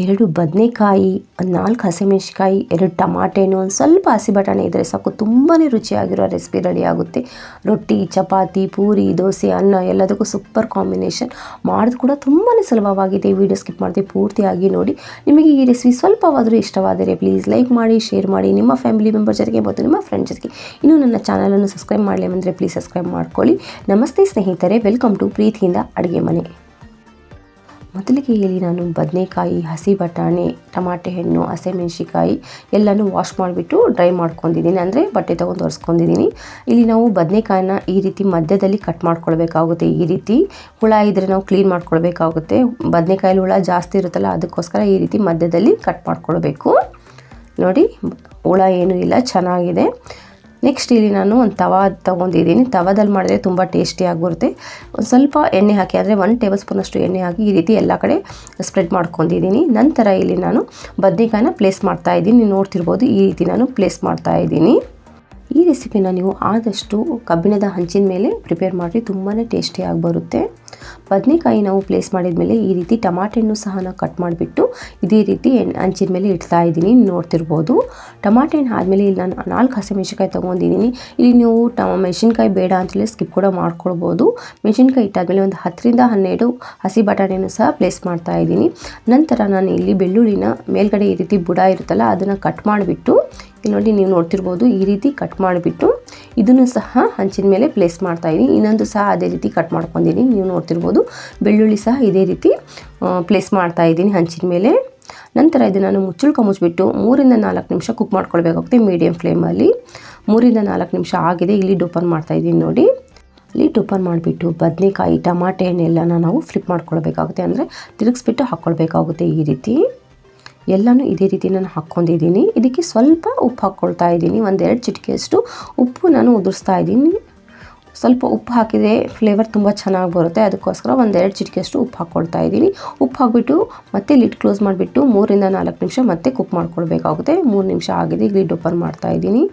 ಎರಡು ಬದನೆಕಾಯಿ, ನಾಲ್ಕು ಹಸಿಮೆಣ್ಸಿಕಾಯಿ ಎರಡು ಟಮಾಟೆ ಹಣ್ಣು ಒಂದು ಸ್ವಲ್ಪ ಹಸಿ ಬಟಾಣಿ ಇದ್ದರೆ ಸಾಕು. ತುಂಬಾ ರುಚಿಯಾಗಿರೋ ರೆಸಿಪಿ ರೆಡಿ ಆಗುತ್ತೆ. ರೊಟ್ಟಿ, ಚಪಾತಿ, ಪೂರಿ, ದೋಸೆ, ಅನ್ನ ಎಲ್ಲದಕ್ಕೂ ಸೂಪರ್ ಕಾಂಬಿನೇಷನ್ ಮಾಡೋದು ಕೂಡ ತುಂಬಾ ಸುಲಭವಾಗಿದೆ. ವಿಡಿಯೋ ಸ್ಕಿಪ್ ಮಾಡಿದೆ ಪೂರ್ತಿಯಾಗಿ ನೋಡಿ. ನಿಮಗೆ ಈ ರೆಸಿಪಿ ಸ್ವಲ್ಪವಾದರೂ ಇಷ್ಟವಾದರೆ ಪ್ಲೀಸ್ ಲೈಕ್ ಮಾಡಿ ಶೇರ್ ಮಾಡಿ. ನಿಮ್ಮ ಫ್ಯಾಮಿಲಿ ಮೆಂಬರ್ ಜೊತೆಗೆ ಮತ್ತು ನಿಮ್ಮ ಫ್ರೆಂಡ್ ಜೊತೆಗೆ. ಇನ್ನೂ ನನ್ನ ಚಾನಲನ್ನು ಸಬ್ಸ್ಕ್ರೈಬ್ ಮಾಡಲಿ ಅಂದರೆ ಪ್ಲೀಸ್ ಸಬ್ಸ್ಕ್ರೈಬ್ ಮಾಡ್ಕೊಳ್ಳಿ. ನಮಸ್ತೆ ಸ್ನೇಹಿತರೆ ವೆಲ್ಕಮ್ ಟು ಪ್ರೀತಿಯಿಂದ ಅಡುಗೆ ಮನೆ. ಮೊದಲಿಗೆ ಹೇಳಿ ನಾನು ಬದನೆಕಾಯಿ, ಹಸಿ ಬಟಾಣಿ, ಟಮಾಟೆ ಹಣ್ಣು ಹಸಿಮೆಣ್ಸಿಕಾಯಿ ಎಲ್ಲನೂ ವಾಶ್ ಮಾಡಿಬಿಟ್ಟು ಡ್ರೈ ಮಾಡ್ಕೊಂಡಿದ್ದೀನಿ. ಅಂದರೆ ಬಟ್ಟೆ ತೊಗೊಂಡು ತೋರಿಸ್ಕೊಂಡಿದ್ದೀನಿ ಇಲ್ಲಿ ನಾವು ಬದನೆಕಾಯಿನ ಈ ರೀತಿ ಮಧ್ಯದಲ್ಲಿ ಕಟ್ ಮಾಡ್ಕೊಳ್ಬೇಕಾಗುತ್ತೆ. ಈ ರೀತಿ ಹುಳ ಇದ್ದರೆ ನಾವು ಕ್ಲೀನ್ ಮಾಡ್ಕೊಳ್ಬೇಕಾಗುತ್ತೆ. ಬದನೆಕಾಯಲ್ಲಿ ಹುಳ ಜಾಸ್ತಿ ಇರುತ್ತಲ್ಲ, ಅದಕ್ಕೋಸ್ಕರ ಈ ರೀತಿ ಮಧ್ಯದಲ್ಲಿ ಕಟ್ ಮಾಡ್ಕೊಳ್ಬೇಕು. ನೋಡಿ, ಹುಳ ಏನೂ ಇಲ್ಲ, ಚೆನ್ನಾಗಿದೆ. ನೆಕ್ಸ್ಟ್ ಇಲ್ಲಿ ನಾನು ಒಂದು ತವಾ ತೊಗೊಂಡಿದ್ದೀನಿ. ತವಾದಲ್ಲಿ ಮಾಡಿದ್ರೆ ತುಂಬ ಟೇಸ್ಟಿಯಾಗಿ ಬರುತ್ತೆ ಒಂದು ಸ್ವಲ್ಪ ಎಣ್ಣೆ ಹಾಕಿ ಅಂದರೆ ಒನ್ ಟೇಬಲ್ ಸ್ಪೂನಷ್ಟು ಎಣ್ಣೆ ಹಾಕಿ ಈ ರೀತಿ ಎಲ್ಲ ಕಡೆ ಸ್ಪ್ರೆಡ್ ಮಾಡ್ಕೊಂಡಿದ್ದೀನಿ. ನಂತರ ಇಲ್ಲಿ ನಾನು ಬದ್ನೆಕಾಯಿನ ಪ್ಲೇಸ್ ಮಾಡ್ತಾ ಇದ್ದೀನಿ. ನೀವು ನೋಡ್ತಿರ್ಬೋದು ಈ ರೀತಿ ನಾನು ಪ್ಲೇಸ್ ಮಾಡ್ತಾ ಇದ್ದೀನಿ. ಈ ರೆಸಿಪಿನ ನೀವು ಆದಷ್ಟು ಕಬ್ಬಿಣದ ಹಂಚಿನ ಮೇಲೆ ಪ್ರಿಪೇರ್ ಮಾಡಿ ತುಂಬಾ ಟೇಸ್ಟಿಯಾಗಿ ಬರುತ್ತೆ. ಬದನೆಕಾಯಿ ನಾವು ಪ್ಲೇಸ್ ಮಾಡಿದ ಮೇಲೆ ಈ ರೀತಿ ಟಮಾಟೆ ಹಣ್ಣು ಸಹ ನಾವು ಕಟ್ ಮಾಡಿಬಿಟ್ಟು ಇದೇ ರೀತಿ ಹಂಚಿನ ಮೇಲೆ ಇಡ್ತಾ ಇದ್ದೀನಿ. ನೋಡ್ತಿರ್ಬೋದು. ಟಮಾಟೆ ಹಣ್ಣು ಆದಮೇಲೆ ಇಲ್ಲಿ ನಾನು ನಾಲ್ಕು ಹಸಿಮೆಣ್ಸಿನ್ಕಾಯಿ ತೊಗೊಂಡಿದ್ದೀನಿ. ಇಲ್ಲಿ ನೀವು ಟ ಮೆಣಸಿನ್ಕಾಯಿ ಬೇಡ ಅಂತಲೇ ಸ್ಕಿಪ್ ಕೂಡ ಮಾಡ್ಕೊಳ್ಬೋದು. ಮೆಣಸಿನ್ಕಾಯಿ ಇಟ್ಟಾದಮೇಲೆ ಒಂದು ಹತ್ತರಿಂದ ಹನ್ನೆರಡು ಹಸಿ ಬಟಾಣಿಯನ್ನು ಸಹ ಪ್ಲೇಸ್ ಮಾಡ್ತಾ ಇದ್ದೀನಿ. ನಂತರ ನಾನು ಇಲ್ಲಿ ಬೆಳ್ಳುಳ್ಳಿನ ಮೇಲ್ಗಡೆ ಈ ರೀತಿ ಬುಡ ಇರುತ್ತಲ್ಲ, ಅದನ್ನು ಕಟ್ ಮಾಡಿಬಿಟ್ಟು, ಇಲ್ಲಿ ನೋಡಿ ನೀವು ನೋಡ್ತಿರ್ಬೋದು ಈ ರೀತಿ ಕಟ್ ಮಾಡಿಬಿಟ್ಟು ಇದನ್ನು ಸಹ ಹಂಚಿನ ಮೇಲೆ ಪ್ಲೇಸ್ ಮಾಡ್ತಾ ಇದ್ದೀನಿ ಇನ್ನೊಂದು ಸಹ ಅದೇ ರೀತಿ ಕಟ್ ಮಾಡ್ಕೊಂಡಿದ್ದೀನಿ ನೀವು ನೋಡ್ತಿರ್ಬೋದು, ಬೆಳ್ಳುಳ್ಳಿ ಸಹ ಇದೇ ರೀತಿ ಪ್ಲೇಸ್ ಮಾಡ್ತಾ ಇದ್ದೀನಿ ಹಂಚಿನ ಮೇಲೆ. ನಂತರ ಇದನ್ನು ನಾನು ಮುಚ್ಚುಳ್ಕ ಮುಚ್ಚಿಬಿಟ್ಟು ಮೂರಿಂದ ನಾಲ್ಕು ನಿಮಿಷ ಕುಕ್ ಮಾಡ್ಕೊಳ್ಬೇಕಾಗುತ್ತೆ ಮೀಡಿಯಮ್ ಫ್ಲೇಮಲ್ಲಿ ಮೂರಿಂದ ನಾಲ್ಕು ನಿಮಿಷ ಆಗಿದೆ. ಇಲ್ಲಿ ಓಪನ್ ಮಾಡ್ತಾ ಇದ್ದೀನಿ ನೋಡಿ. ಲೀಟ್ ಓಪನ್ ಮಾಡಿಬಿಟ್ಟು ಬದನೆಕಾಯಿ, ಟಮಾಟೆ ಹಣ್ಣೆಲ್ಲನ ನಾವು ಫ್ಲಿಪ್ ಮಾಡ್ಕೊಳ್ಬೇಕಾಗುತ್ತೆ. ಅಂದರೆ ತಿರುಗಿಸ್ಬಿಟ್ಟು ಹಾಕ್ಕೊಳ್ಬೇಕಾಗುತ್ತೆ ಈ ರೀತಿ. ಎಲ್ಲನೂ ಇದೇ ರೀತಿ ನಾನು ಹಾಕ್ಕೊಂಡಿದ್ದೀನಿ. ಇದಕ್ಕೆ ಸ್ವಲ್ಪ ಉಪ್ಪು ಹಾಕ್ಕೊಳ್ತಾ ಇದ್ದೀನಿ. ಒಂದೆರಡು ಚಿಟಿಕೆಯಷ್ಟು ಉಪ್ಪು ನಾನು ಉದುರಿಸ್ತಾ ಇದ್ದೀನಿ. ಸ್ವಲ್ಪ ಉಪ್ಪು ಹಾಕಿದರೆ ಫ್ಲೇವರ್ ತುಂಬ ಚೆನ್ನಾಗಿ ಬರುತ್ತೆ. ಅದಕ್ಕೋಸ್ಕರ ಒಂದೆರಡು ಚಿಟಿಕೆಯಷ್ಟು ಉಪ್ಪು ಹಾಕ್ಕೊಳ್ತಾ ಇದ್ದೀನಿ. ಉಪ್ಪು ಹಾಕಿಬಿಟ್ಟು ಮತ್ತೆ ಲಿಡ್ ಕ್ಲೋಸ್ ಮಾಡಿಬಿಟ್ಟು ಮೂರಿಂದ ನಾಲ್ಕು ನಿಮಿಷ ಮತ್ತೆ ಕುಕ್ ಮಾಡ್ಕೊಳ್ಬೇಕಾಗುತ್ತೆ. ಮೂರು ನಿಮಿಷ ಆಗಿದೆ ಲಿಡ್ ಓಪನ್ ಮಾಡ್ತಾ ಇದ್ದೀನಿ.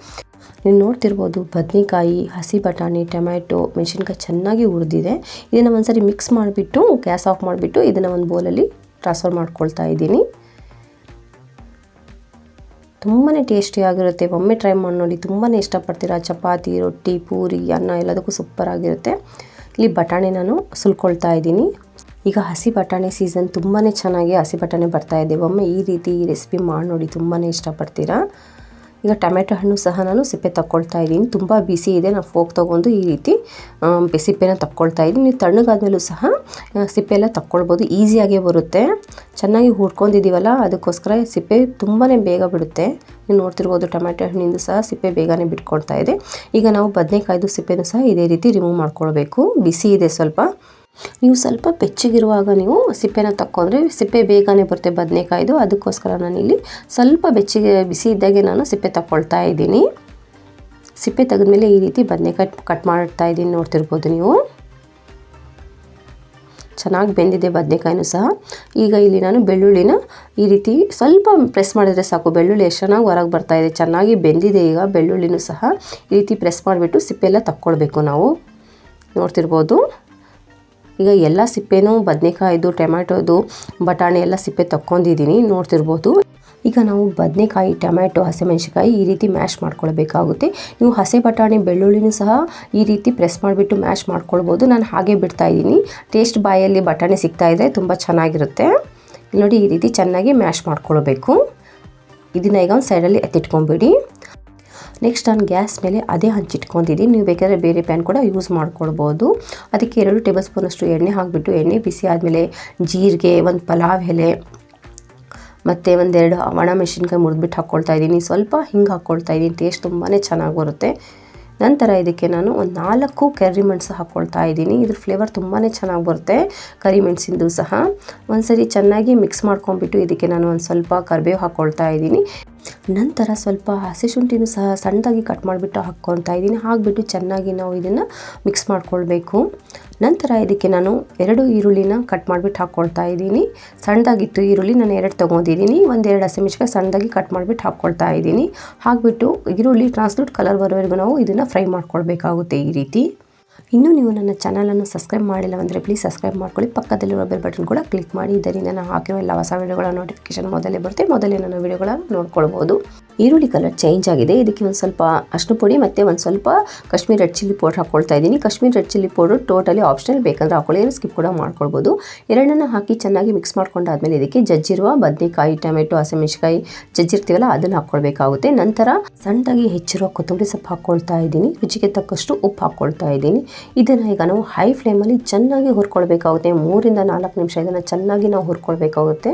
ನೀವು ನೋಡ್ತಿರ್ಬೋದು, ಬದನೆಕಾಯಿ, ಹಸಿ ಬಟಾಣಿ, ಟೊಮ್ಯಾಟೊ, ಮೆಣಸಿನ್ಕಾಯಿ ಚೆನ್ನಾಗಿ ಹುರಿದಿದೆ. ಇದನ್ನು ಒಂದ್ಸರಿ ಮಿಕ್ಸ್ ಮಾಡಿಬಿಟ್ಟು, ಗ್ಯಾಸ್ ಆಫ್ ಮಾಡಿಬಿಟ್ಟು ಇದನ್ನು ಒಂದು ಬೌಲಲ್ಲಿ ಟ್ರಾನ್ಸ್ಫರ್ ಮಾಡ್ಕೊಳ್ತಾ ಇದ್ದೀನಿ. ತುಂಬಾ ಟೇಸ್ಟಿಯಾಗಿರುತ್ತೆ. ಒಮ್ಮೆ ಟ್ರೈ ಮಾಡಿ ನೋಡಿ ತುಂಬಾ ಇಷ್ಟಪಡ್ತೀರಾ? ಚಪಾತಿ, ರೊಟ್ಟಿ, ಪೂರಿ, ಅನ್ನ ಎಲ್ಲದಕ್ಕೂ ಸೂಪರಾಗಿರುತ್ತೆ ಇಲ್ಲಿ ಬಟಾಣಿ ನಾನು ಸುಲ್ಕೊಳ್ತಾ ಇದ್ದೀನಿ. ಈಗ ಹಸಿ ಬಟಾಣಿ ಸೀಸನ್ ತುಂಬಾ ಚೆನ್ನಾಗಿ ಹಸಿ ಬಟಾಣಿ ಬರ್ತಾ ಇದೆ. ಒಮ್ಮೆ ಈ ರೀತಿ ಈ ರೆಸಿಪಿ ಮಾಡಿ ನೋಡಿ ತುಂಬಾ ಇಷ್ಟಪಡ್ತೀರಾ? ಈಗ ಟೊಮೆಟೊ ಹಣ್ಣು ಸಹ ನಾನು ಸಿಪ್ಪೆ ತಕ್ಕೊಳ್ತಾ ಇದ್ದೀನಿ. ತುಂಬ ಬಿಸಿ ಇದೆ. ನಾನು ಫೋಕ್ ತೊಗೊಂಡು ಈ ರೀತಿ ಸಿಪ್ಪೆನ ತಕ್ಕೊಳ್ತಾ ಇದ್ದೀನಿ. ನೀವು ತಣ್ಣಗಾದ್ಮೇಲೂ ಸಹ ಸಿಪ್ಪೆ ಎಲ್ಲ ತಕ್ಕೊಳ್ಬೋದು. ಈಸಿಯಾಗೇ ಬರುತ್ತೆ. ಚೆನ್ನಾಗಿ ಹುಡ್ಕೊಂಡಿದ್ದೀವಲ್ಲ ಅದಕ್ಕೋಸ್ಕರ ಸಿಪ್ಪೆ ತುಂಬಾ ಬೇಗ ಬಿಡುತ್ತೆ. ನೀವು ನೋಡ್ತಿರ್ಬೋದು, ಟೊಮೆಟೊ ಹಣ್ಣಿಂದ ಸಹ ಸಿಪ್ಪೆ ಬೇಗನೆ ಬಿಟ್ಕೊಳ್ತಾ ಇದೆ. ಈಗ ನಾವು ಬದನೆಕಾಯ್ದು ಸಿಪ್ಪೆನೂ ಸಹ ಇದೇ ರೀತಿ ರಿಮೂವ್ ಮಾಡ್ಕೊಳ್ಬೇಕು. ಬಿಸಿ ಇದೆ ಸ್ವಲ್ಪ. ನೀವು ಸ್ವಲ್ಪ ಬೆಚ್ಚಗಿರುವಾಗ ನೀವು ಸಿಪ್ಪೆನ ತಕ್ಕೊಂಡ್ರೆ ಸಿಪ್ಪೆ ಬೇಗನೆ ಬರುತ್ತೆ ಬದನೆಕಾಯ್ದು. ಅದಕ್ಕೋಸ್ಕರ ನಾನಿಲ್ಲಿ ಸ್ವಲ್ಪ ಬೆಚ್ಚಗೆ ಬಿಸಿ ಇದ್ದಾಗೆ ನಾನು ಸಿಪ್ಪೆ ತಗೊಳ್ತಾ ಇದ್ದೀನಿ. ಸಿಪ್ಪೆ ತೆಗೆದ್ಮೇಲೆ ಈ ರೀತಿ ಬದನೆಕಾಯಿ ಕಟ್ ಮಾಡ್ತಾ ಇದ್ದೀನಿ ನೋಡ್ತಿರ್ಬೋದು ನೀವು. ಚೆನ್ನಾಗಿ ಬೆಂದಿದೆ ಬದನೆಕಾಯಿನೂ ಸಹ. ಈಗ ಇಲ್ಲಿ ನಾನು ಬೆಳ್ಳುಳ್ಳಿನ ಈ ರೀತಿ ಸ್ವಲ್ಪ ಪ್ರೆಸ್ ಮಾಡಿದರೆ ಸಾಕು. ಬೆಳ್ಳುಳ್ಳಿ ಎಷ್ಟು ಚೆನ್ನಾಗಿ ಹೊರಗೆ ಬರ್ತಾ ಇದೆ, ಚೆನ್ನಾಗಿ ಬೆಂದಿದೆ ಈಗ ಬೆಳ್ಳುಳ್ಳಿನೂ ಸಹ. ಈ ರೀತಿ ಪ್ರೆಸ್ ಮಾಡಿಬಿಟ್ಟು ಸಿಪ್ಪೆ ಎಲ್ಲ ತಕ್ಕೊಳ್ಬೇಕು ನಾವು. ನೋಡ್ತಿರ್ಬೋದು. ಈಗ ಎಲ್ಲ ಸಿಪ್ಪೆನೂ, ಬದನೆಕಾಯ್ದು, ಟೊಮ್ಯಾಟೋದು, ಬಟಾಣಿ ಎಲ್ಲ ಸಿಪ್ಪೆ ತಕ್ಕೊಂಡಿದ್ದೀನಿ, ನೋಡ್ತಿರ್ಬೋದು. ಈಗ ನಾವು ಬದನೆಕಾಯಿ, ಟೊಮ್ಯಾಟೊ ಹಸಿಮೆಣ್ಸಿಕಾಯಿ ಈ ರೀತಿ ಮ್ಯಾಶ್ ಮಾಡ್ಕೊಳ್ಬೇಕಾಗುತ್ತೆ. ನೀವು ಹಸೆ ಬಟಾಣಿ, ಬೆಳ್ಳುಳ್ಳಿನೂ ಸಹ ಈ ರೀತಿ ಪ್ರೆಸ್ ಮಾಡಿಬಿಟ್ಟು ಮ್ಯಾಶ್ ಮಾಡ್ಕೊಳ್ಬೋದು. ನಾನು ಹಾಗೆ ಬಿಡ್ತಾ ಇದ್ದೀನಿ. ಟೇಸ್ಟ್ ಬಾಯಲ್ಲಿ ಬಟಾಣಿ ಸಿಗ್ತಾ ಇದೆ, ತುಂಬ ಚೆನ್ನಾಗಿರುತ್ತೆ. ನೋಡಿ ಈ ರೀತಿ ಚೆನ್ನಾಗಿ ಮ್ಯಾಶ್ ಮಾಡ್ಕೊಳ್ಬೇಕು. ಇದನ್ನ ಈಗ ಒಂದು ಸೈಡಲ್ಲಿ ಎತ್ತಿಟ್ಕೊಂಬಿಡಿ. ನೆಕ್ಸ್ಟ್ ನಾನು ಗ್ಯಾಸ್ ಮೇಲೆ ಅದೇ ಹಂಚಿಟ್ಕೊಂಡಿದ್ದೀನಿ ನೀವು ಬೇಕಾದರೆ ಬೇರೆ ಪ್ಯಾನ್ ಕೂಡ ಯೂಸ್ ಮಾಡ್ಕೊಳ್ಬೋದು. ಅದಕ್ಕೆ ಎರಡು ಟೇಬಲ್ ಸ್ಪೂನಷ್ಟು ಎಣ್ಣೆ ಹಾಕಿಬಿಟ್ಟು ಎಣ್ಣೆ ಬಿಸಿ ಆದಮೇಲೆ ಜೀರಿಗೆ, ಒಂದು ಪಲಾವ್ ಎಲೆ, ಮತ್ತು ಒಂದೆರಡು ಒಣ ಮೆಣಸಿನ್ಕಾಯಿ ಮುರಿದ್ಬಿಟ್ಟು ಹಾಕ್ಕೊಳ್ತಾ ಇದ್ದೀನಿ. ಸ್ವಲ್ಪ ಹಿಂಗೆ ಹಾಕ್ಕೊಳ್ತಾ ಇದ್ದೀನಿ. ಟೇಸ್ಟ್ ತುಂಬಾ ಚೆನ್ನಾಗಿ ಬರುತ್ತೆ. ನಂತರ ಇದಕ್ಕೆ ನಾನು ಒಂದು ನಾಲ್ಕು ಕರಿಮೆಣಸು ಹಾಕ್ಕೊಳ್ತಾ ಇದ್ದೀನಿ. ಇದ್ರ ಫ್ಲೇವರ್ ತುಂಬಾ ಚೆನ್ನಾಗಿ ಬರುತ್ತೆ. ಕರಿಮೆಣಸಿಂದು ಸಹ. ಒಂದು ಸರಿ ಚೆನ್ನಾಗಿ ಮಿಕ್ಸ್ ಮಾಡ್ಕೊಂಡ್ಬಿಟ್ಟು ಇದಕ್ಕೆ ನಾನು ಒಂದು ಸ್ವಲ್ಪ ಕರಿಬೇವು ಹಾಕ್ಕೊಳ್ತಾ ಇದ್ದೀನಿ. ನಂತರ ಸ್ವಲ್ಪ ಹಸಿ ಶುಂಠಿನೂ ಸಹ ಸಣ್ಣದಾಗಿ ಕಟ್ ಮಾಡಿಬಿಟ್ಟು ಹಾಕ್ಕೊತಾ ಇದ್ದೀನಿ. ಹಾಕ್ಬಿಟ್ಟು ಚೆನ್ನಾಗಿ ನಾವು ಇದನ್ನು ಮಿಕ್ಸ್ ಮಾಡ್ಕೊಳ್ಬೇಕು. ನಂತರ ಇದಕ್ಕೆ ನಾನು ಎರಡು ಈರುಳ್ಳಿನ ಕಟ್ ಮಾಡಿಬಿಟ್ಟು ಹಾಕ್ಕೊಳ್ತಾ ಇದ್ದೀನಿ. ಸಣ್ಣದಾಗಿತ್ತು ಈರುಳ್ಳಿ ನಾನು ಎರಡು ತೊಗೊಂಡಿದ್ದೀನಿ. ಒಂದೆರಡು ಹಸಿಮೆಣ್ಸಿಕಾಯಿ ಸಣ್ಣದಾಗಿ ಕಟ್ ಮಾಡಿಬಿಟ್ಟು ಹಾಕ್ಕೊಳ್ತಾ ಇದ್ದೀನಿ. ಹಾಕ್ಬಿಟ್ಟು ಈರುಳ್ಳಿ ಟ್ರಾನ್ಸ್ಲೂಟ್ ಕಲರ್ ಬರೋವರೆಗೂ ನಾವು ಇದನ್ನು ಫ್ರೈ ಮಾಡ್ಕೊಳ್ಬೇಕಾಗುತ್ತೆ ಈ ರೀತಿ. ಇನ್ನೂ ನೀವು ನನ್ನ ಚಾನಲನ್ನು ಸಬ್ಸ್ಕ್ರೈಬ್ ಮಾಡಿಲ್ಲ ಅಂದರೆ ಪ್ಲೀಸ್ ಸಬ್ಸ್ಕ್ರೈಬ್ ಮಾಡ್ಕೊಳ್ಳಿ. ಪಕ್ಕದಲ್ಲಿರುವ ಬೆಲ್ ಬಟನ್ ಕೂಡ ಕ್ಲಿಕ್ ಮಾಡಿ. ಇದರಿಂದ ನಾನು ಹಾಕಿರೋ ಎಲ್ಲ ಹೊಸ ವಿಡಿಯೋಗಳ ನೋಟಿಫಿಕೇಶನ್ ಮೊದಲೇ ಬರುತ್ತೆ. ಮೊದಲೇ ನನ್ನ ವಿಡಿಯೋಗಳನ್ನು ನೋಡ್ಕೊಳ್ಬೋದು. ಈರುಳ್ಳಿ ಕಲರ್ ಚೇಂಜ್ ಆಗಿದೆ. ಇದಕ್ಕೆ ಒಂದು ಸ್ವಲ್ಪ ಅಷ್ಟು ಪುಡಿ ಮತ್ತು ಒಂದು ಸ್ವಲ್ಪ ಕಾಶ್ಮೀರ್ ರೆಡ್ ಚಿಲ್ಲಿ ಪೌಡರ್ ಹಾಕ್ಕೊಳ್ತಾ ಇದ್ದೀನಿ. Kashmir red chilli powder totally optional ಬೇಕಂದ್ರೆ ಹಾಕೊಳ್ಳಿ. ಏನು ಸ್ಕಿಪ್ ಕೂಡ ಮಾಡ್ಕೊಳ್ಬೋದು. ಎರಡನ್ನ ಹಾಕಿ ಚೆನ್ನಾಗಿ ಮಿಕ್ಸ್ ಮಾಡ್ಕೊಂಡಾದ್ಮೇಲೆ ಇದಕ್ಕೆ ಜಜ್ಜಿರುವ ಬದನೆಕಾಯಿ, ಟೊಮೆಟೊ ಹಸಿಮೆಣಸಿಕಾಯಿ ಜಜ್ಜಿರ್ತೀವಲ್ಲ, ಅದನ್ನು ಹಾಕ್ಕೊಳ್ಬೇಕಾಗುತ್ತೆ ನಂತರ ಸಣ್ಣದಾಗಿ ಹೆಚ್ಚಿರುವ ಕೊತ್ತಂಬರಿ ಸೊಪ್ಪು ಹಾಕ್ಕೊಳ್ತಾ ಇದ್ದೀನಿ. ರುಚಿಗೆ ತಕ್ಕಷ್ಟು ಉಪ್ಪು ಹಾಕ್ಕೊಳ್ತಾ ಇದ್ದೀನಿ. ಇದನ್ನು ಈಗ ನಾವು ಹೈ ಫ್ಲೇಮಲ್ಲಿ ಚೆನ್ನಾಗಿ ಹುರ್ಕೊಳ್ಬೇಕಾಗುತ್ತೆ. ಮೂರಿಂದ ನಾಲ್ಕು ನಿಮಿಷ ಇದನ್ನು ಚೆನ್ನಾಗಿ ನಾವು ಹುರ್ಕೊಳ್ಬೇಕಾಗುತ್ತೆ.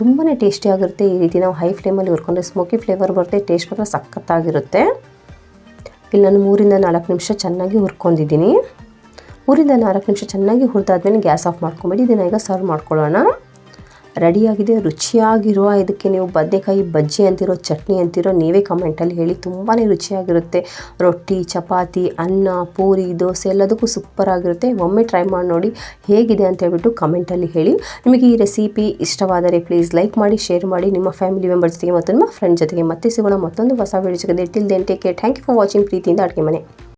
ತುಂಬಾ ಟೇಸ್ಟಿಯಾಗಿರುತ್ತೆ ಈ ರೀತಿ ನಾವು ಹೈ ಫ್ಲೇಮಲ್ಲಿ ಹುರ್ಕೊಂಡ್ರೆ ಸ್ಮೋಕಿ ಫ್ಲೇವರ್ ಬರುತ್ತೆ. ಟೇಸ್ಟ್ ಮಾತ್ರ ಸಖತ್ತಾಗಿರುತ್ತೆ. ಇಲ್ಲಿ ನಾನು ಮೂರಿಂದ ನಾಲ್ಕು ನಿಮಿಷ ಚೆನ್ನಾಗಿ ಹುರ್ಕೊಂಡಿದ್ದೀನಿ. ಮೂರಿಂದ ನಾಲ್ಕು ನಿಮಿಷ ಚೆನ್ನಾಗಿ ಹುರಿದಾದ್ಮೇಲೆ ಗ್ಯಾಸ್ ಆಫ್ ಮಾಡ್ಕೊಂಬಿಡಿ. ಇದನ್ನು ಈಗ ಸರ್ವ್ ಮಾಡ್ಕೊಳ್ಳೋಣ. ರೆಡಿಯಾಗಿದೆ, ರುಚಿಯಾಗಿರುವ ಇದಕ್ಕೆ ನೀವು ಬದನೆಕಾಯಿ, ಬಜ್ಜಿ ಅಂತಿರೋ, ಚಟ್ನಿ ಅಂತಿರೋ, ನೀವೇ ಕಮೆಂಟಲ್ಲಿ ಹೇಳಿ ತುಂಬಾ ರುಚಿಯಾಗಿರುತ್ತೆ. ರೊಟ್ಟಿ, ಚಪಾತಿ, ಅನ್ನ, ಪೂರಿ, ದೋಸೆ ಎಲ್ಲದಕ್ಕೂ ಸೂಪರ್ ಆಗಿರುತ್ತೆ ಒಮ್ಮೆ ಟ್ರೈ ಮಾಡಿ ನೋಡಿ ಹೇಗಿದೆ ಅಂತ ಹೇಳ್ಬಿಟ್ಟು ಕಮೆಂಟಲ್ಲಿ ಹೇಳಿ. ನಿಮಗೆ ಈ ರೆಸಿಪಿ ಇಷ್ಟವಾದರೆ ಪ್ಲೀಸ್ ಲೈಕ್ ಮಾಡಿ, ಶೇರ್ ಮಾಡಿ. ನಿಮ್ಮ ಫ್ಯಾಮಿಲಿ ಮೆಂಬರ್ಸ್ ಜೊತೆಗೆ ಮತ್ತು ನಿಮ್ಮ ಫ್ರೆಂಡ್ ಜೊತೆಗೆ ಮತ್ತೆ ಸಿಗೋಣ ಮತ್ತೊಂದು ಹೊಸ ವಿಡಿಯೋ ಜೊತೆ till then take care thank you for watching ಪ್ರೀತಿಯಿಂದ ಅಡುಗೆ ಮನೆ.